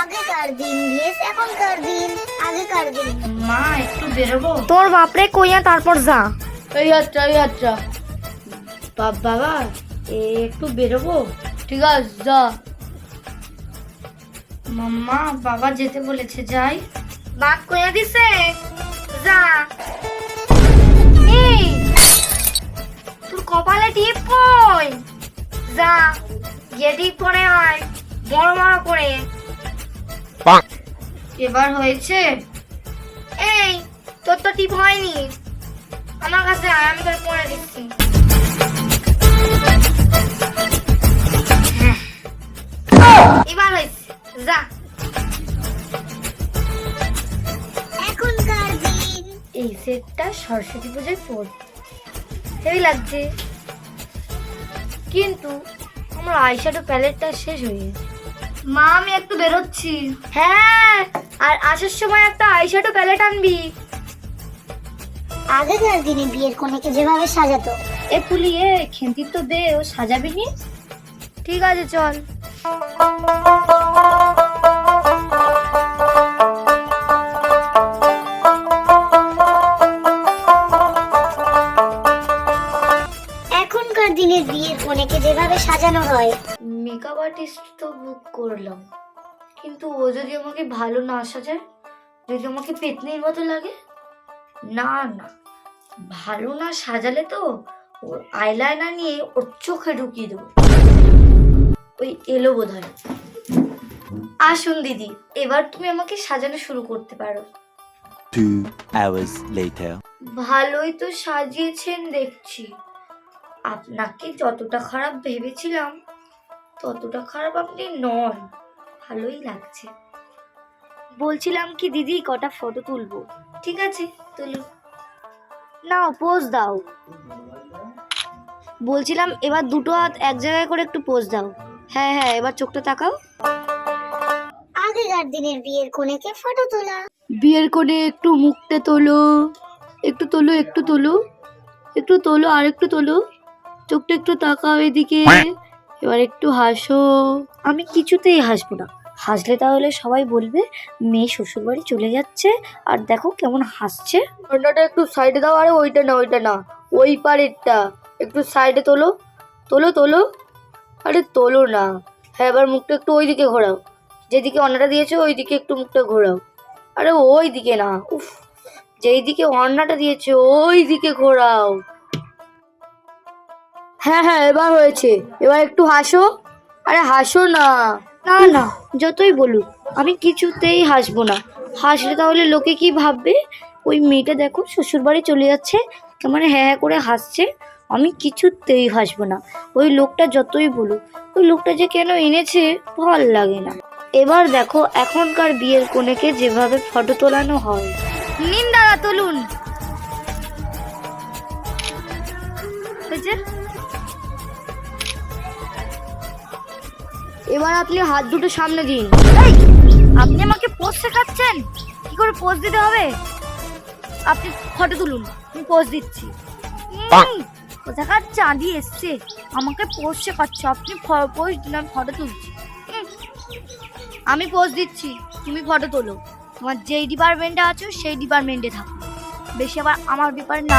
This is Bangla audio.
আগেকার দিন ভেস এখনকার দিন আগেকার দিন মা একটু বেরোবো? তোর বাপরে কইয়া তারপর যা। এই আচ্ছা এই আচ্ছা। বাপ- বাবা এ একটু বেরোবো? ঠিক আছে যা। মাম্মা বাবা যেতে বলেছে যাই। বাপ কইয়া দিছে? যা। এই তোর কপালে টিপ কই যা গিয়ে টিপ করে আয়। বড় বড় করে এবার হয়েছে? এই তোর তো টিপ হয়নি। আমার কাছে আয় আমি তোর করে দিচ্ছি। এবার হয়েছে। যা। এখনকার দিন। এই সেটটা সরস্বতী পুজোয় পর। হেভি লাগছে। কিন্তু আমার আইশ্যাডো প্যালেটটা শেষ হয়ে গেছে। মা আমি একটু বেরোচ্ছি। হ্যাঁ আর আসার সময় একটা আইশ্যাডো প্যালেট আনবি। আগেকার দিনে বিয়ের কনেকে যেভাবে সাজাতো। এ পুলি এ খেন্তি তো দে ও সাজাবি নি? ঠিক আছে চল। এখনকার দিনের বিয়ের কনেকে যেভাবে সাজানো হয়। মেকআপ আর্টিস্ট তো বুক করলাম। কিন্তু ও যদি আমাকে ভালো না সাজায় যদি আমাকে পেতনির মতো লাগে না না। ভালো না সাজালে তো ওর আইলাইনার নিয়ে ওর চোখে ঢুকিয়ে দেবো। ওই এলো বোধ হয় আসুন দিদি এবার তুমি আমাকে সাজানো শুরু করতে পারো। Two hours later. ভালোই তো সাজিয়েছেন দেখছি। আপনাকে যতটা খারাপ ভেবেছিলাম ততটা খারাপ আপনি নন। ভালোই লাগছে। বলছিলাম কি দিদি কটা ফটো তুলবো? ঠিক আছে তুলুন নাও পোজ দাও। বলছিলাম এবার দুটো হাত এক জায়গায় করে একটু পোজ দাও। হ্যাঁ হ্যাঁ এবার চোখটা তাকাও। আগেকার দিনের বিয়ের কনেকে ফটো তোলা? বিয়ের কোণে একটু মুখটা তোলো। একটু তোলো একটু তোলো। একটু তোলো আর একটু তোলো। চোখটা একটু তাকাও এদিকে। এবার একটু হাসো। আমি কিছুতেই হাসবো না। হাসলে তাহলে সবাই বলবে, মেয়ে শ্বশুরবাড়ি চলে যাচ্ছে। আর দেখো কেমন হাসছে। ঠান্ডাটা একটু সাইডে দাও, আরে ওইটা না ওইটা না। ওই পারেরটা। একটু সাইডে তোলো। তোলো তোলো। আরে তোলো না। হ্যাঁ এবার মুখটা একটু ওই দিকে ঘোরাও। যেদিকে অন্নাটা দিয়েছ ওই দিকে একটু মুখটা ঘোরাও। আরে ওই দিকে না, উফ। যেই দিকে অন্নাটা দিয়েছে ওই দিকে ঘোরাও। হ্যাঁ হ্যাঁ এবার হয়েছে। এবার একটু হাসো। আরে হাসো না। না না, যতই বলুক, আমি কিছুতেই হাসবো না। হাসলে তাহলে লোকে কি ভাববে? ওই মেয়েটা দেখো, শ্বশুরবাড়ি চলে যাচ্ছে কেমন হ্যাঁ হ্যাঁ করে হাসছে। আমি কিছুতেই হাসবো না। ওই লোকটা যতই বলুক, ওই লোকটা যে কেন এনেছে, ভালো লাগে না। এবার দেখো, এখনকার বিয়ের কোণেকে যেভাবে ফটো তোলানো হয়। নিন দাদা, তুলুন। এবার আপনি হাত দুটো সামনে দিন। এই, আপনি আমাকে পোজ শেখাচ্ছেন? কি করে পোজ দিতে হবে? আপনি ফটো তুলুন আমি পোজ দিচ্ছি। কোথাকার চাঁদি এসছে? আমাকে পোজ শেখাচ্ছে আপনি পোজ দিন আমি ফটো তুলছি। আমি পোজ দিচ্ছি তুমি ফটো তোলো। তোমার যেই ডিপার্টমেন্টে আছো সেই ডিপার্টমেন্টে থাকো। বেশি আবার আমার ডিপার্টমেন্ট না